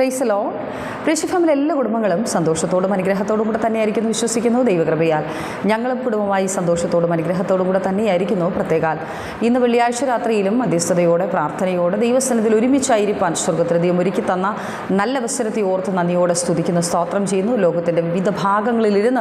പ്രൈസലോ ഫാമിലെ എല്ലാ കുടുംബങ്ങളും സന്തോഷത്തോടും അനുഗ്രഹത്തോടും കൂടെ തന്നെയായിരിക്കുന്നു വിശ്വസിക്കുന്നു ദൈവകൃപയാൽ. ഞങ്ങളും കുടുംബമായി സന്തോഷത്തോടും അനുഗ്രഹത്തോടും കൂടെ തന്നെയായിരിക്കുന്നു പ്രത്യേകാൽ. ഇന്ന് വെള്ളിയാഴ്ച രാത്രിയിലും മധ്യസ്ഥതയോടെ പ്രാർത്ഥനയോടെ ദൈവസ്ഥാനത്തിൽ ഒരുമിച്ചായിരിക്കാൻ സ്വർഗത്തിൽ ദൈവം ഒരുക്കി തന്ന നല്ല അവസരത്തെ ഓർത്ത് നന്ദിയോടെ സ്തുതിക്കുന്നു സ്തോത്രം ചെയ്യുന്നു. ലോകത്തിന്റെ വിവിധ ഭാഗങ്ങളിലിരുന്ന്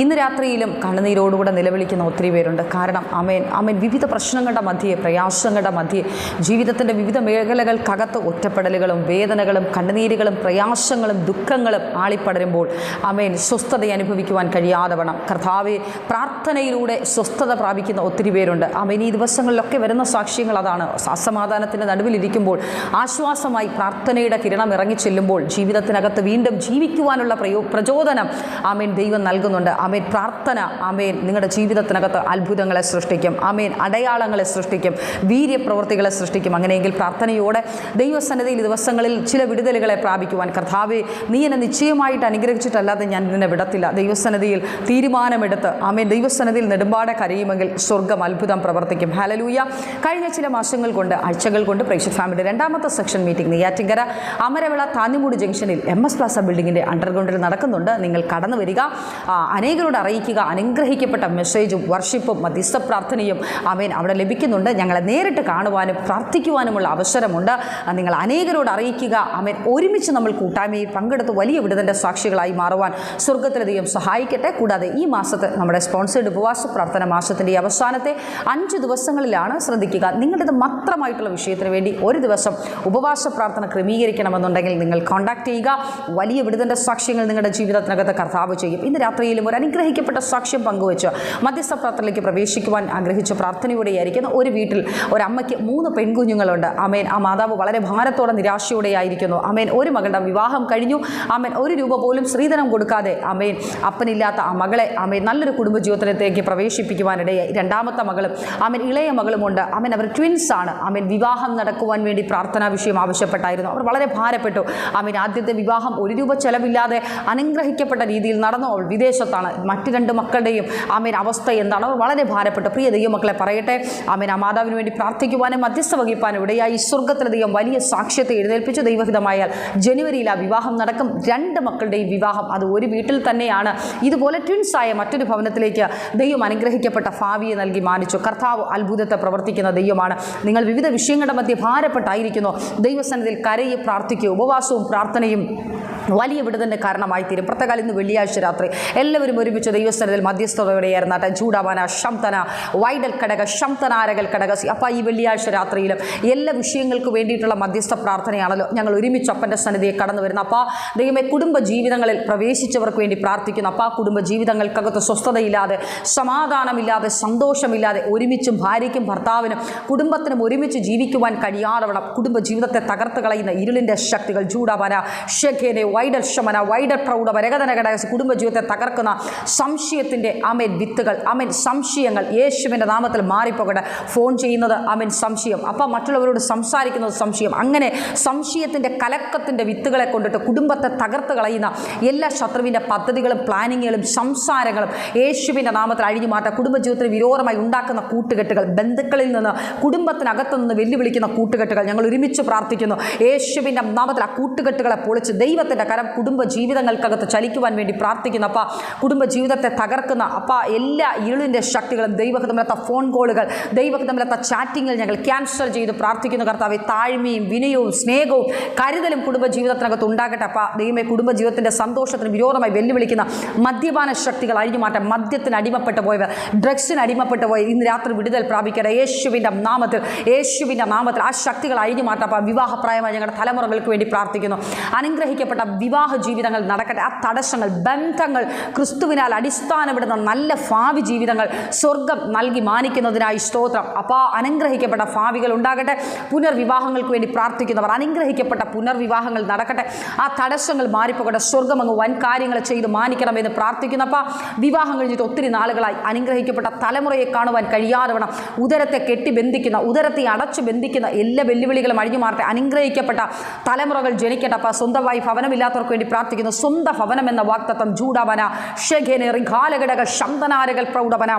ഇന്ന് രാത്രിയിലും കണ്ണുനീരോടുകൂടെ നിലവിളിക്കുന്ന ഒത്തിരി പേരുണ്ട്. കാരണം അമേൻ അമേൻ വിവിധ പ്രശ്നങ്ങളുടെ മധ്യേ പ്രയാസങ്ങളുടെ മധ്യേ ജീവിതത്തിന്റെ വിവിധ മേഖലകൾക്കകത്ത് ഒറ്റപ്പെടലുകളും വേദനകളും കണ്ണുനീരുകളും പ്രയാസങ്ങളും ദുഃഖങ്ങളും ആളിപ്പടരുമ്പോൾ അമേൻ സ്വസ്ഥത അനുഭവിക്കുവാൻ കഴിയാതെ വേണം കർത്താവെ പ്രാർത്ഥനയിലൂടെ സ്വസ്ഥത പ്രാപിക്കുന്ന ഒത്തിരി പേരുണ്ട്. അമേൻ ഈ ദിവസങ്ങളിലൊക്കെ വരുന്ന സാക്ഷ്യങ്ങൾ അതാണ്. അസമാധാനത്തിന്റെ നടുവിലിരിക്കുമ്പോൾ ആശ്വാസമായി പ്രാർത്ഥനയുടെ കിരണം ഇറങ്ങി ചെല്ലുമ്പോൾ ജീവിതത്തിനകത്ത് വീണ്ടും ജീവിക്കുവാനുള്ള പ്രയോ പ്രചോദനം ആമേൻ ദൈവം നൽകുന്നുണ്ട്. ആമേൻ പ്രാർത്ഥന ആമേൻ നിങ്ങളുടെ ജീവിതത്തിനകത്ത് അത്ഭുതങ്ങളെ സൃഷ്ടിക്കും. ആമേൻ അടയാളങ്ങളെ സൃഷ്ടിക്കും. വീര്യപ്രവൃത്തികളെ സൃഷ്ടിക്കും. അങ്ങനെയെങ്കിൽ പ്രാർത്ഥനയോടെ ദൈവസന്നദ്ധയിൽ ദിവസങ്ങളിൽ ചില വിടുതലുകളെ പ്രാപിക്കുവാൻ. കർത്താവെ നീ എന്നെ നിശ്ചയമായിട്ട് അനുഗ്രഹിച്ചിട്ടല്ലാതെ ഞാൻ നിന്നെ വിടത്തില്ല. ദൈവസന്നതിയിൽ തീരുമാനമെടുത്ത് ആമേൻ ദൈവസന്നതിയിൽ നെടുമ്പാടെ കരയുമെങ്കിൽ സ്വർഗം അത്ഭുതം പ്രവർത്തിക്കും. ഹലലൂയ കഴിഞ്ഞ ചില മാസങ്ങൾ കൊണ്ട് ആഴ്ചകൾ കൊണ്ട് പ്രേക്ഷക ഫാമിലി രണ്ടാമത്തെ സെക്ഷൻ മീറ്റിംഗ് നെയ്യാറ്റിങ്കര അമരവിള താന്നിമൂട് ജംഗ്ഷനിൽ എം എസ് പ്ലാസ ബിൽഡിങ്ങിന്റെ അണ്ടർഗ്രൗണ്ടിൽ നടക്കുന്നുണ്ട്. നിങ്ങൾ കടന്നു വരിക. അനേകരോട് അറിയിക്കുക. അനുഗ്രഹിക്കപ്പെട്ട മെസ്സേജും വർഷിപ്പും മധ്യസ്ഥ പ്രാർത്ഥനയും ആമേൻ അവിടെ ലഭിക്കുന്നുണ്ട്. ഞങ്ങളെ നേരിട്ട് കാണുവാനും പ്രാർത്ഥിക്കുവാനുമുള്ള അവസരമുണ്ട്. നിങ്ങൾ അനേകരോട് അറിയിക്കുക. ആമേൻ ഒരുമിച്ച് നമ്മൾ കൂട്ടായ്മയിൽ പങ്കെടുത്ത് വലിയ വിടുതന്റെ സാക്ഷികളായി മാറുവാൻ സ്വർഗത്തിലധികം സഹായിക്കട്ടെ. കൂടാതെ ഈ മാസത്തെ നമ്മുടെ സ്പോൺസേഡ് ഉപവാസ പ്രാർത്ഥന മാസത്തിന്റെ അവസാനത്തെ അഞ്ച് ദിവസങ്ങളിലാണ് ശ്രദ്ധിക്കുക. നിങ്ങളുടേത് മാത്രമായിട്ടുള്ള വിഷയത്തിന് വേണ്ടി ഒരു ദിവസം ഉപവാസ പ്രാർത്ഥന ക്രമീകരിക്കണമെന്നുണ്ടെങ്കിൽ നിങ്ങൾ കോൺടാക്ട് ചെയ്യുക. വലിയ വിടുതന്റെ സാക്ഷ്യങ്ങൾ നിങ്ങളുടെ ജീവിതത്തിനകത്ത് കർത്താവ് ചെയ്യും. ഇന്ന് രാത്രിയിലും ഒരു അനുഗ്രഹിക്കപ്പെട്ട സാക്ഷ്യം പങ്കുവെച്ച് മധ്യസ്ഥ പ്രാർത്ഥനയിലേക്ക് പ്രവേശിക്കുവാൻ ആഗ്രഹിച്ച പ്രാർത്ഥനയോടെയായിരിക്കുന്ന ഒരു വീട്ടിൽ ഒരമ്മയ്ക്ക് മൂന്ന് പെൺകുഞ്ഞുങ്ങളുണ്ട്. അമേൻ ആ മാതാവ് വളരെ ഭാരത്തോടെ നിരാശയോടെയായിരിക്കുന്നു. അമേൻ ഒരു മകളുടെ വിവാഹം കഴിഞ്ഞു. അമ്മൻ ഒരു രൂപ പോലും സ്ത്രീധനം കൊടുക്കാതെ അമ്മയും അപ്പനില്ലാത്ത ആ മകളെ അമ്മ നല്ലൊരു കുടുംബജീവിതത്തിലേക്ക് പ്രവേശിപ്പിക്കുവാനിടയായി. രണ്ടാമത്തെ മകളും അമ്മൻ ഇളയ മകളുമുണ്ട്. അമ്മൻ അവർ ട്വിൻസ് ആണ്. അമ്മൻ വിവാഹം നടക്കുവാൻ വേണ്ടി പ്രാർത്ഥനാ വിഷയം ആവശ്യപ്പെട്ടായിരുന്നു. അവർ വളരെ ഭാരപ്പെട്ടു. അമ്മൻ ആദ്യത്തെ വിവാഹം ഒരു രൂപ ചെലവില്ലാതെ അനുഗ്രഹിക്കപ്പെട്ട രീതിയിൽ നടന്നു. അവൾ വിദേശത്താണ്. മറ്റു രണ്ട് മക്കളുടെയും അമ്മേൻ അവസ്ഥ എന്താണ്? അവർ വളരെ ഭാരപ്പെട്ടു. പ്രിയ ദൈവമക്കളെ പറയട്ടെ. അമ്മൻ ആ മാതാവിന് വേണ്ടി പ്രാർത്ഥിക്കുവാനും മധ്യസ്ഥ വഹിപ്പാനും ഇടയായി. സ്വർഗത്തിലെ ദൈവം വലിയ സാക്ഷ്യത്തെ എഴുന്നേൽപ്പിച്ചു ദൈവഹിതമായാൽ ജനുവരിയിൽ ആ വിവാഹം നടക്കും. രണ്ട് മക്കളുടെയും വിവാഹം. അത് ഒരു വീട്ടിൽ തന്നെയാണ്. ഇതുപോലെ ട്വിൻസായ മറ്റൊരു ഭവനത്തിലേക്ക് ദൈവം അനുഗ്രഹിക്കപ്പെട്ട ഭാവിയെ നൽകി മാനിച്ചു. കർത്താവ് അത്ഭുതത്തെ പ്രവർത്തിക്കുന്ന ദൈവമാണ്. നിങ്ങൾ വിവിധ വിഷയങ്ങളുടെ മധ്യ ഭാരപ്പെട്ടായിരിക്കുന്നു. ദൈവസന്നിധിയിൽ കരയെ പ്രാർത്ഥിക്കുക ഉപവാസവും പ്രാർത്ഥനയും വലിയ വിടുതന്റെ കാരണമായി തീരും പ്രത്യേകാലം ഇന്ന് വെള്ളിയാഴ്ച രാത്രി എല്ലാവരും ഒരുമിച്ച് ദൈവസ്ഥലത്തിൽ മധ്യസ്ഥതയോടെയായിരുന്നാട്ടെ ചൂടാവാന ശംതന വൈഡൽ കടക ശംതനാരകൽ കടക. അപ്പം ഈ വെള്ളിയാഴ്ച രാത്രിയിലും എല്ലാ വിഷയങ്ങൾക്ക് വേണ്ടിയിട്ടുള്ള മധ്യസ്ഥ പ്രാർത്ഥനയാണല്ലോ ഞങ്ങൾ ഒരുമിച്ച് അപ്പന്റെ സന്നിധിയെ കടന്നു വരുന്ന അപ്പോൾ ദൈവമേ കുടുംബ ജീവിതങ്ങളിൽ പ്രവേശിച്ചവർക്ക് വേണ്ടി പ്രാർത്ഥിക്കുന്നു. അപ്പോൾ ആ കുടുംബ ജീവിതങ്ങൾക്കകത്ത് സ്വസ്ഥതയില്ലാതെ സമാധാനമില്ലാതെ സന്തോഷമില്ലാതെ ഒരുമിച്ചും ഭാര്യയ്ക്കും ഭർത്താവിനും കുടുംബത്തിനും ഒരുമിച്ച് ജീവിക്കുവാൻ കഴിയാതെ കുടുംബ ജീവിതത്തെ തകർത്ത് കളയുന്ന ഇരുളിന്റെ ശക്തികൾ ചൂടാവാന ഷെഖേനെ വൈഡൽ ശമന വൈഡൽ പ്രൗഢ വരകതന ഘടക കുടുംബജീവിതത്തെ തകർക്കുന്ന സംശയത്തിന്റെ അമേൻ വിത്തുകൾ അമേൻ സംശയങ്ങൾ. യേശുവിന്റെ നാമത്തിൽ മാറിപ്പോകട്ടെ. ഫോൺ ചെയ്യുന്നത് അമേൻ സംശയം. അപ്പം മറ്റുള്ളവരോട് സംസാരിക്കുന്നത് സംശയം. അങ്ങനെ സംശയത്തിന്റെ കലക്കത്തിന്റെ വിത്തുകളെ കൊണ്ടിട്ട് കുടുംബത്തെ തകർത്ത് കളയുന്ന എല്ലാ ശത്രുവിന്റെ പദ്ധതികളും പ്ലാനിങ്ങുകളും സംസാരങ്ങളും യേശുവിന്റെ നാമത്തിൽ അഴിഞ്ഞു മാറ്റാം കുടുംബജീവിതത്തിന് വിരോധമായി ഉണ്ടാക്കുന്ന കൂട്ടുകെട്ടുകൾ ബന്ധുക്കളിൽ നിന്ന് കുടുംബത്തിനകത്തു നിന്ന് വെല്ലുവിളിക്കുന്ന കൂട്ടുകെട്ടുകൾ ഞങ്ങൾ ഒരുമിച്ച് പ്രാർത്ഥിക്കുന്നു. യേശുവിന്റെ നാമത്തിൽ ആ കൂട്ടുകെട്ടുകളെ പൊളിച്ച് ദൈവത്തിന്റെ കരം കുടുംബ ജീവിതങ്ങൾക്കകത്ത് ചലിക്കുവാൻ വേണ്ടി പ്രാർത്ഥിക്കുന്നു. അപ്പ കുടുംബ ജീവിതത്തെ തകർക്കുന്ന അപ്പ എല്ലാ ഇരുളിന്റെ ശക്തികളും ദൈവഹിതമില്ലാത്ത ഫോൺ കോളുകൾ ദൈവഹിതമില്ലാത്ത ചാറ്റിങ്ങുകൾ ഞങ്ങൾ ക്യാൻസൽ ചെയ്ത് പ്രാർത്ഥിക്കുന്നു. കർത്താവ് താഴ്മയും വിനയവും സ്നേഹവും കരുതലും കുടുംബ ജീവിതത്തിനകത്ത് ഉണ്ടാകട്ടെ. അപ്പ ദൈവമേ കുടുംബ ജീവിതത്തിന്റെ സന്തോഷത്തിന് വിരോധമായി വെല്ലുവിളിക്കുന്ന മദ്യപാന ശക്തികൾ അഴിഞ്ഞു മാറ്റാം മദ്യത്തിന് അടിമപ്പെട്ടു പോയവർ ഡ്രഗ്സിന് അടിമപ്പെട്ടു പോയവർ ഇന്ന് രാത്രി വിടുതൽ പ്രാപിക്കട്ടെ. യേശുവിന്റെ നാമത്തിൽ യേശുവിന്റെ നാമത്തിൽ ആ ശക്തികൾ അഴിഞ്ഞു മാറ്റാം വിവാഹപ്രായമായി ഞങ്ങളുടെ തലമുറകൾക്ക് വേണ്ടി പ്രാർത്ഥിക്കുന്നു. അനുഗ്രഹിക്കപ്പെട്ട വിവാഹ ജീവിതങ്ങൾ നടക്കട്ടെ. ആ തടസ്സങ്ങൾ ബന്ധങ്ങൾ ക്രിസ്തുവിനാൽ അടിസ്ഥാനപ്പെടുന്ന നല്ല ഭാവി ജീവിതങ്ങൾ സ്വർഗം നൽകി മാനിക്കുന്നതിനായി സ്തോത്രം. അപ്പോൾ അനുഗ്രഹിക്കപ്പെട്ട ഭാവികൾ ഉണ്ടാകട്ടെ. പുനർവിവാഹങ്ങൾക്ക് വേണ്ടി പ്രാർത്ഥിക്കുന്നവർ അനുഗ്രഹിക്കപ്പെട്ട പുനർവിവാഹങ്ങൾ നടക്കട്ടെ. ആ തടസ്സങ്ങൾ മാറിപ്പോകട്ടെ. സ്വർഗം അങ്ങ് വൻ കാര്യങ്ങൾ ചെയ്ത് മാനിക്കണമെന്ന് പ്രാർത്ഥിക്കുന്നപ്പോൾ വിവാഹം കഴിഞ്ഞിട്ട് ഒത്തിരി നാളുകളായി അനുഗ്രഹിക്കപ്പെട്ട തലമുറയെ കാണുവാൻ കഴിയാതെ വേണം ഉദരത്തെ കെട്ടി ബന്ധിക്കുന്ന ഉദരത്തെ അടച്ചു ബന്ധിക്കുന്ന എല്ലാ വെല്ലുവിളികളും അഴിഞ്ഞു മാറട്ടെ അനുഗ്രഹിക്കപ്പെട്ട തലമുറകൾ ജനിക്കട്ടെ അപ്പോൾ സ്വന്തമായി ഭവനമില്ലാത്തവർക്ക് വേണ്ടി പ്രാർത്ഥിക്കുന്നു സ്വന്തം ഭവനം എന്ന വാക്തത്വം ജൂഡവന ഷെഖേനെ റിഘാലഘടക ശന്തനാരകൾ പ്രൗഢവന.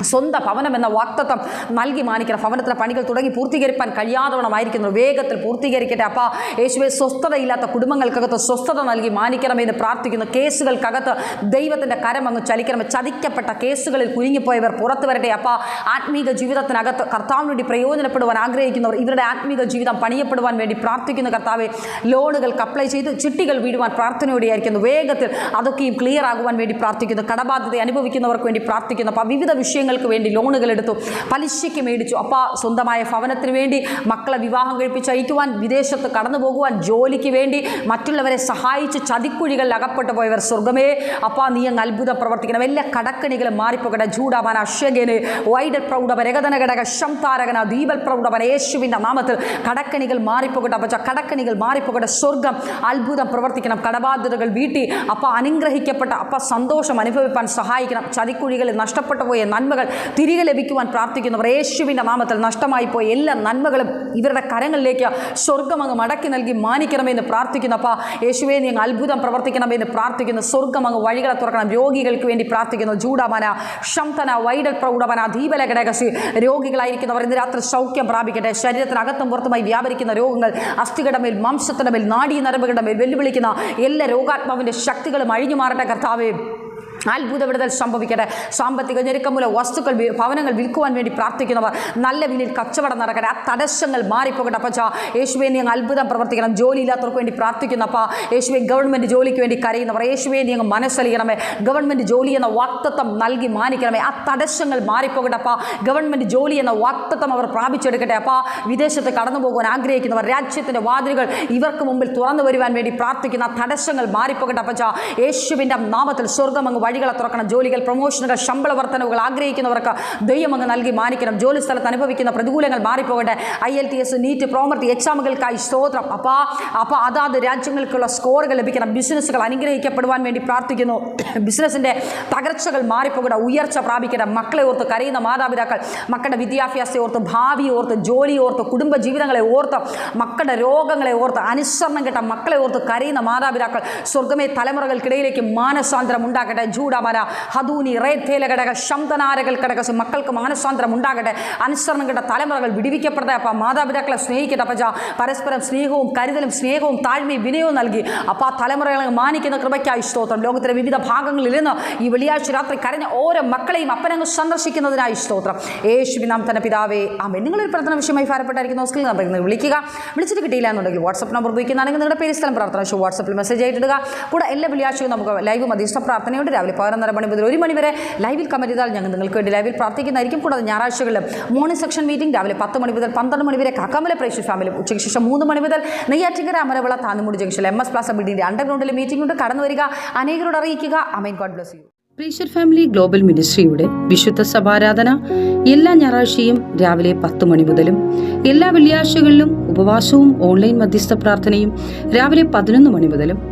സ്വന്തം ഭവനം എന്ന വാക്തത്വം നൽകി മാനിക്കണം. ഭവനത്തിലെ പണികൾ തുടങ്ങി പൂർത്തീകരിക്കാൻ കഴിയാത്തവണമായിരിക്കുന്നു വേഗത്തിൽ പൂർത്തീകരിക്കട്ടെ. അപ്പാ യേശുവെ സ്വസ്ഥതയില്ലാത്ത കുടുംബങ്ങൾക്കകത്ത് സ്വസ്ഥത നൽകി മാനിക്കണമെന്ന് പ്രാർത്ഥിക്കുന്നു. കേസുകൾക്കകത്ത് ദൈവത്തിന്റെ കരം അങ്ങ് ചലിക്കണം ചതിക്കപ്പെട്ട കേസുകളിൽ കുരുങ്ങിപ്പോയവർ പുറത്തു വരട്ടെ. അപ്പാ ആത്മീക ജീവിതത്തിനകത്ത് കർത്താവിന് വേണ്ടി പ്രയോജനപ്പെടുവാൻ ആഗ്രഹിക്കുന്നവർ ഇവരുടെ ആത്മീക ജീവിതം പണിയപ്പെടുവാൻ വേണ്ടി പ്രാർത്ഥിക്കുന്ന കർത്താവെ. ലോണുകൾക്ക് അപ്ലൈ ചെയ്ത് ചിട്ടികൾ വീഴുവാൻ പ്രാർത്ഥനയോടെയായിരിക്കുന്നു. വേഗത്തിൽ അതൊക്കെയും ക്ലിയർ ആകുവാൻ വേണ്ടി പ്രാർത്ഥിക്കുന്നു. കടബാധ്യത അനുഭവിക്കുന്നവർക്ക് വേണ്ടി പ്രാർത്ഥിക്കുന്നു. അപ്പോൾ വിവിധ വിഷയങ്ങൾക്ക് വേണ്ടി ലോണുകൾ എടുത്തു പലിശയ്ക്ക് മേടിച്ചു. അപ്പ സ്വന്തമായ ഭവനത്തിന് വേണ്ടി മക്കളെ വിവാഹം കഴിപ്പിച്ച് അയക്കുവാൻ വിദേശത്ത് കടന്നു പോകുവാൻ ജോലിക്ക് വേണ്ടി മറ്റുള്ളവരെ സഹായിച്ച് ചതിക്കുഴികളിൽ അകപ്പെട്ടു പോയവർ സ്വർഗമേ അപ്പാ നീ അങ്ങ് അത്ഭുതം പ്രവർത്തിക്കണം. എല്ലാ കടക്കണികളും മാറിപ്പോകട്ടെ. ജൂഡാമന അശ്വകന് വൈഡൽ പ്രൗഢവ രഗതന ഘടക ശംതാരകന ദീപൽ പ്രൗഢവന യേശുവിന്റെ നാമത്തിൽ കടക്കണികൾ മാറിപ്പോകട്ടെ. അപ്പച്ച കടക്കണികൾ മാറിപ്പോകട്ടെ. സ്വർഗം അത്ഭുതം പ്രവർത്തിക്കണം. കടബാധ്യതകൾ വീട്ടി. അപ്പ അനുഗ്രഹിക്കപ്പെട്ട അപ്പ സന്തോഷം അനുഭവിപ്പാൻ സഹായിക്കണം. ചതിക്കുഴികളിൽ നഷ്ടപ്പെട്ടു പോയ നന്മകൾ തിരികെ ലഭിക്കുവാൻ പ്രാർത്ഥിക്കുന്നവർ യേശുവിന്റെ നാമത്തിൽ നഷ്ടമായി പോയ എല്ലാ നന്മകളും ഇവരുടെ കരങ്ങളിലേക്ക് സ്വർഗം അങ്ങ് മടക്കി നൽകി മാനിക്കണമെന്ന് പ്രാർത്ഥിക്കുന്നു അപ്പാ യേശുവെ നീ അങ്ങ് അത്ഭുതം പ്രവർത്തിക്കണമെന്ന് പ്രാർത്ഥിക്കുന്നു. സ്വർഗം അങ്ങ് വഴികളെ തുറക്കണം. രോഗികൾക്ക് വേണ്ടി പ്രാർത്ഥിക്കുന്നു. ജൂഡമന ശംതന വൈഡൽ പ്രൗഢമന ദീപല ഘടകശി രോഗികളായിരിക്കുന്നവർ ഇന്ന് രാത്രി സൗഖ്യം പ്രാപിക്കട്ടെ. ശരീരത്തിനകത്തും പുറത്തുമായി വ്യാപരിക്കുന്ന രോഗങ്ങൾ അസ്ഥികളുടെ മേൽ മാംസത്തിന്റെ മേൽ നാഡീ നരമ്പുകളുടെ മേൽ വെല്ലുവിളിക്കുന്ന എല്ലാ രോഗാത്മാവിന്റെ ശക്തികളും അഴിഞ്ഞു മാറട്ടെ കർത്താവേ. അത്ഭുത വിടുതൽ സംഭവിക്കട്ടെ. സാമ്പത്തിക ഞെരുക്കം മൂലം വസ്തുക്കൾ ഭവനങ്ങൾ വിൽക്കുവാൻ വേണ്ടി പ്രാർത്ഥിക്കുന്നവർ നല്ല വിലയിൽ കച്ചവടം നടക്കട്ടെ. ആ തടസ്സങ്ങൾ മാറിപ്പോകട്ടെ അപ്പച്ച. യേശുവേ നീ അങ്ങ് അത്ഭുതം പ്രവർത്തിക്കണം. ജോലിയില്ലാത്തവർക്ക് വേണ്ടി പ്രാർത്ഥിക്കുന്ന പ്രാർത്ഥിക്കുന്നപ്പ യേശുവെ ഗവൺമെന്റ് ജോലിക്ക് വേണ്ടി കരയുന്നവർ യേശുവെ നീ അങ്ങ് മനസ്സലിയണമേ. ഗവൺമെന്റ് ജോലി എന്ന വാക്തത്വം നൽകി മാനിക്കണമേ. ആ തടസ്സങ്ങൾ മാറിപ്പോകട്ടെ അപ്പ. ഗവൺമെന്റ് ജോലി എന്ന വാക്തത്വം അവർ പ്രാപിച്ചെടുക്കട്ടെ അപ്പ. വിദേശത്ത് കടന്നു പോകുവാൻ ആഗ്രഹിക്കുന്നവർ രാജ്യത്തിന്റെ വാതിലുകൾ ഇവർക്ക് മുമ്പിൽ തുറന്നു വരുവാൻ വേണ്ടി പ്രാർത്ഥിക്കുന്ന തടസ്സങ്ങൾ മാറിപ്പോകട്ടെ അപ്പച്ച. യേശുവിന്റെ നാമത്തിൽ സ്വർഗം അങ്ങ് വഴികളെ തുറക്കണം. ജോലികൾ പ്രൊമോഷനുകൾ ശമ്പള വർധനവുകൾ ആഗ്രഹിക്കുന്നവർക്ക് ദൈവം അങ്ങ് നൽകി മാനിക്കണം. ജോലി സ്ഥലത്ത് അനുഭവിക്കുന്ന പ്രതികൂലങ്ങൾ മാറിപ്പോകട്ടെ. I L T S NEET prometric എക്സാമുകൾക്കായി സ്തോത്രം. അപ്പോൾ അപ്പോൾ അതാത് രാജ്യങ്ങൾക്കുള്ള സ്കോറുകൾ ലഭിക്കണം. ബിസിനസ്സുകൾ അനുഗ്രഹിക്കപ്പെടുവാൻ വേണ്ടി പ്രാർത്ഥിക്കുന്നു. ബിസിനസ്സിന്റെ തകർച്ചകൾ മാറിപ്പോകട്ടെ. ഉയർച്ച പ്രാപിക്കട്ടെ. മക്കളെ ഓർത്ത് കരയുന്ന മാതാപിതാക്കൾ മക്കളുടെ വിദ്യാഭ്യാസത്തെ ഓർത്ത് ഭാവി ഓർത്ത് ജോലി ഓർത്ത് കുടുംബ ജീവിതങ്ങളെ ഓർത്ത് മക്കളുടെ രോഗങ്ങളെ ഓർത്ത് അനുസരണം കേട്ട മക്കളെ ഓർത്ത് കരയുന്ന മാതാപിതാക്കൾ സ്വർഗമേ തലമുറകൾക്കിടയിലേക്ക് മാനസാന്തരം ഉണ്ടാകട്ടെ. ജൂഡാമല ഹദൂനി റേത്തേല ഘടക ശംതനാരകൾ ഘടക മക്കൾക്ക് മാനസാന്തരം ഉണ്ടാകട്ടെ. അനുസരണം കിട്ട തലമുറകൾ വിടിവിക്കപ്പെടട്ടെ. അപ്പം മാതാപിതാക്കളെ സ്നേഹിക്കട്ടെ അപ്പച്ച. പരസ്പരം സ്നേഹവും കരുതലും സ്നേഹവും താഴ്മയും വിനയവും നൽകി. അപ്പം ആ തലമുറകളെ മാനിക്കുന്ന കൃപയ്ക്കായി സ്തോത്രം. ലോകത്തിലെ വിവിധ ഭാഗങ്ങളിൽ നിന്ന് ഈ വെള്ളിയാഴ്ച രാത്രി കരഞ്ഞ ഓരോ മക്കളെയും അപ്പനങ്ങ് സന്ദർശിക്കുന്നതിനായി സ്തോത്രം. യേശുവിൻ നാം തന്നെ പിതാവേ ആമേ നിങ്ങളൊരു പ്രാർത്ഥന വിഷയമായി ഭാരപ്പെട്ടായിരിക്കുന്ന. സ്കിൽ നമ്പറിൽ നിന്ന് വിളിക്കുക. വിളിച്ചിട്ട് കിട്ടിയില്ല എന്നുണ്ടെങ്കിൽ വാട്സപ്പ് നമ്പർ ഉപയോഗിക്കുന്നതാണെങ്കിൽ നിങ്ങളുടെ പേര് സ്ഥലം പ്രാർത്ഥന. വാട്സപ്പിൽ മെസ്സേജ് ആയിട്ടിടുക കൂടെ എല്ലാ വെള്ളിയാഴ്ചയും നമുക്ക് ലൈവ് മധ്യസ്ഥ പ്രാർത്ഥനയുണ്ട് രാവിലെ പതിനൊന്നര മണി മുതൽ ഒരു മണി വരെ ലൈവിൽ കമന്റ് ചെയ്താൽ ഞങ്ങൾ നിങ്ങൾക്ക് വേണ്ടി ലൈവിൽ പ്രാർത്ഥിക്കുന്നതായിരിക്കും. കൂടാതെ ഞായറാഴ്ചകളിലും മോർണിംഗ് സെക്ഷൻ മീറ്റിംഗ് രാവിലെ പത്ത് മണി മുതൽ പന്ത്രണ്ട് മണി വരെ കാക്കാമല പ്രേക്ഷക ഫാമിലും ഉച്ചയ്ക്ക് ശേഷം മൂന്ന് മണി മുതൽ നെയ്യാറ്റിക്കര അമരവിള താന്നുമുടി ജംഗ്ഷനിൽ എം എസ് പ്ലാസ ബിൽഡിംഗിന്റെ അണ്ടർഗ്രൗണ്ടിൽ മീറ്റിംഗ് ഉണ്ട്. കടന്നു വരിക. അനേകരോട് അറിയിക്കുക. Amen God bless you പ്രീഷർ family global മിനിസ്ട്രിയുടെ വിശുദ്ധ സഭാരാധന എല്ലാ ഞായറാഴ്ചയും രാവിലെ പത്ത് മണി മുതലും എല്ലാ വെള്ളിയാഴ്ചകളിലും ഉപവാസവും ഓൺലൈൻ മധ്യസ്ഥ പ്രാർത്ഥനയും രാവിലെ പതിനൊന്ന് മണി മുതലും